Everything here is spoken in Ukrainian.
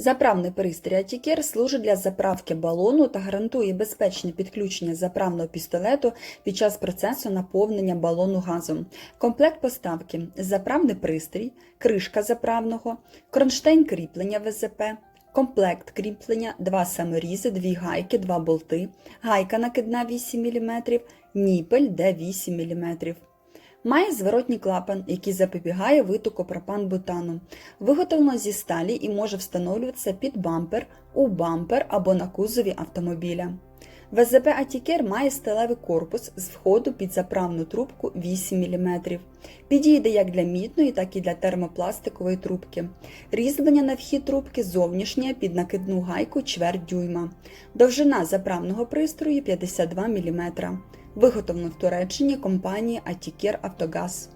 Заправний пристрій Атікер служить для заправки балону та гарантує безпечне підключення заправного пістолету під час процесу наповнення балону газом. Комплект поставки заправний пристрій, кришка заправного, кронштейн кріплення ВЗП, комплект кріплення, два саморізи, дві гайки, два болти, гайка накидна 8 мм, ніпель де 8 мм. Має зворотній клапан, який запобігає витоку пропан-бутану. Виготовлено зі сталі і може встановлюватися під бампер, у бампер або на кузові автомобіля. ВЗП Атікер має сталевий корпус з входу під заправну трубку 8 мм. Підійде як для мідної, так і для термопластикової трубки. Різьблення на вхід трубки зовнішнє під накидну гайку чверть дюйма. Довжина заправного пристрою 52 мм. Виготовлено в Туреччині компанії Атікер Автогаз.